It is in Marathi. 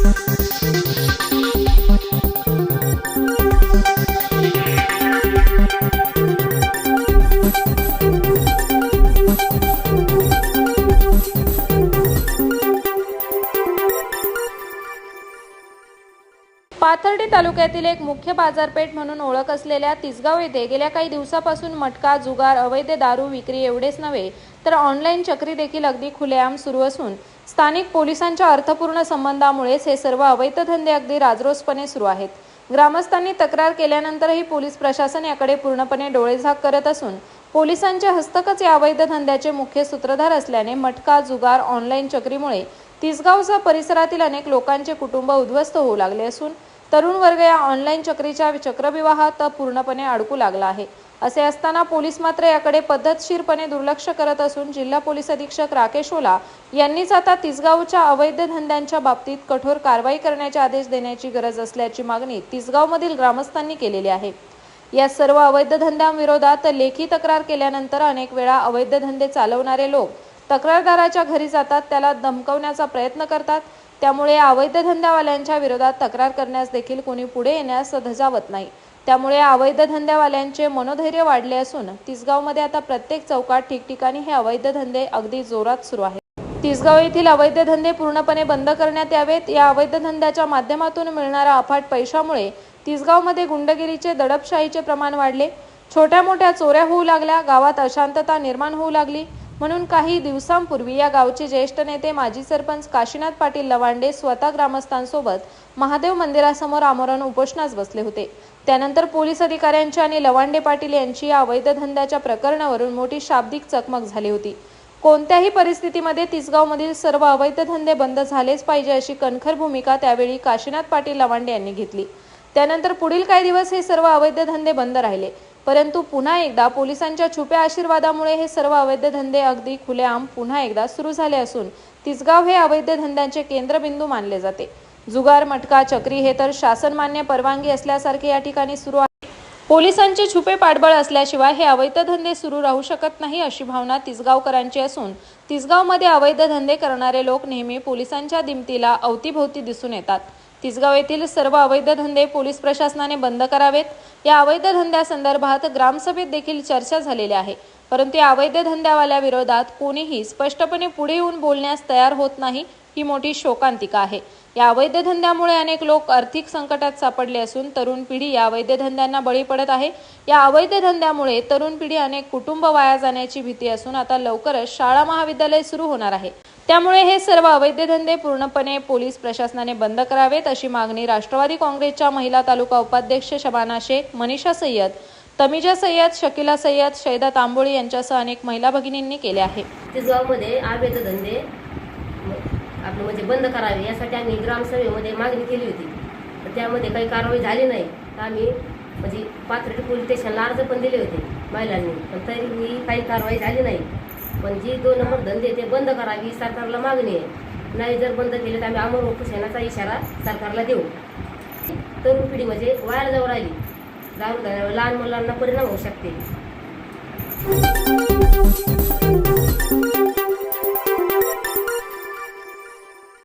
Thank you. पाथर्डी तालुक्यातील एक मुख्य बाजारपेठ म्हणून ओळख असलेल्या तिसगाव येथे गेल्या काही दिवसापासून मटका जुगार अवैध दारू विक्री एवढेच नव्हे तर ऑनलाईन चक्री देखील अगदी खुलेआम सुरू असून स्थानिक पोलिसांच्या अर्थपूर्ण संबंधामुळेच हे सर्व अवैध धंदे अगदी राजरोसपणे सुरू आहेत. ग्रामस्थांनी तक्रार केल्यानंतरही पोलीस प्रशासन याकडे पूर्णपणे डोळेझाक करत असून पोलिसांच्या हस्तकच या अवैध धंद्याचे मुख्य सूत्रधार असल्याने मटका जुगार ऑनलाईन चक्रीमुळे तिसगावसह परिसरातील अनेक लोकांचे कुटुंब उद्ध्वस्त होऊ लागले असून तरुण वर्ग या ऑनलाईन चक्रीच्या चक्रविवाहात पूर्णपणे अडकू लागला आहे. असे असताना पोलीस मात्र याकडे पद्धतशीरपणे दुर्लक्ष करत असून जिल्हा पोलीस अधीक्षक राकेश ओला यांनीच आता तिसगावच्या अवैध धंद्यांच्या बाबतीत कठोर कारवाई करण्याचे आदेश देण्याची गरज असल्याची मागणी तिसगावमधील ग्रामस्थांनी केलेली आहे. या सर्व अवैध धंद्यांविरोधात लेखी तक्रार केल्यानंतर अनेक वेळा अवैध धंदे चालवणारे लोक तक्रारदाराच्या घरी जातात त्याला धमकवण्याचा प्रयत्न करतात त्यामुळे अवैध धंद्यावाल्यांच्या विरोधात तक्रार करण्यास देखील कोणी पुढे येण्यास धजावत नाही. त्यामुळे अवैध धंद्यावाल्यांचे मनोधैर्य वाढले असून तिसगावमध्ये आता प्रत्येक चौकात ठिकठिकाणी हे अवैध धंदे अगदी जोरात सुरू आहेत. तिसगाव येथील अवैध धंदे पूर्णपणे बंद करण्यात यावेत. या अवैध धंद्याच्या माध्यमातून मिळणाऱ्या अफाट पैशामुळे तिसगावमध्ये गुंडगिरीचे दडपशाहीचे प्रमाण वाढले. छोट्या मोठ्या चोऱ्या होऊ लागल्या. गावात अशांतता निर्माण होऊ लागली. म्हणून काही दिवसांपूर्वी या गावचे ज्येष्ठ नेते माजी सरपंच काशीनाथ पाटील लवांडे स्वतः ग्रामस्थांसोबत महादेव मंदिरासमोर आमरण उपोषणास बसले होते. त्यानंतर पोलीस अधिकाऱ्यांची आणि लवांडे पाटील यांची या अवैध धंद्याच्या प्रकरणावरून मोठी शाब्दिक चकमक झाली होती. कोणत्याही परिस्थितीमध्ये तिसगावमधील सर्व अवैध धंदे बंद झालेच पाहिजे अशी कणखर भूमिका त्यावेळी काशीनाथ पाटील लवांडे यांनी घेतली. त्यानंतर पुढील काही दिवस हे सर्व अवैध धंदे बंद राहिले. परंतु पुन्हा एकदा पोलिसांच्या छुप्या आशीर्वादामुळे हे सर्व अवैध धंदे अगदी खुलेआम पुन्हा एकदा सुरू झाले असून तिसगाव हे अवैध धंद्यांचे केंद्रबिंदू मानले जाते. जुगार मटका चक्री हे तर शासनमान्य परवानगी असल्यासारखे या ठिकाणी सुरू आहे. पोलिसांचे छुपे पाठबळ असल्याशिवाय हे अवैध धंदे सुरू राहू शकत नाही अशी भावना तिसगावकरांची असून तिसगावमध्ये अवैध धंदे करणारे लोक नेहमी पोलिसांच्या दिमतीला अवतीभोवती दिसून येतात. तिसगाव येथील सर्व अवैध धंदे पोलीस प्रशासनाने बंद करावेत. या अवैध धंद्यासंदर्भात ग्रामसभेत देखील चर्चा झालेली आहे. परंतु या अवैध धंद्यावाल्या विरोधात कोणीही स्पष्टपणे पुढे येऊन बोलण्यास तयार होत नाही ही मोठी शोकांतिका आहे. या अवैध धंद्यामुळे अनेक लोक आर्थिक संकटात सापडले असून तरुण पिढी या अवैध धंद्यांना बळी पडत आहे. या अवैध धंद्यामुळे तरुण पिढी अनेक कुटुंब वाया जाण्याची भीती असून आता लवकरच शाळा महाविद्यालय सुरू होणार आहे. त्यामुळे हे सर्व अवैध धंदे पूर्णपणे पोलीस प्रशासनाने बंद करावेत अशी मागणी राष्ट्रवादी काँग्रेसच्या महिला तालुका उपाध्यक्ष शबाना शेख मनीषा सय्यद तमिजा सय्यद शकिला सय्यद शैदा तांबोळी यांच्यासह अनेक महिला भगिनींनी केले आहे. तिसगावमध्ये अवैध धंदे आपलं म्हणजे बंद करावे यासाठी आम्ही ग्रामसभेमध्ये मागणी केली होती. तर त्यामध्ये काही कारवाई झाली नाही. तर आम्ही म्हणजे पाथर्डी पोलीस स्टेशनला अर्ज पण दिले होते महिलांनी. पण तरीही काही कारवाई झाली नाही. पण जी दोन नंबर धंदे ते बंद करावी सरकारला मागणी आहे. नाही जर बंद केले तर आम्ही अमर उपोषणाचा इशारा सरकारला देऊ. तरुण पिढी म्हणजे वाया जाऊ राहिली. दारू लहान मुलांना परिणाम होऊ शकते.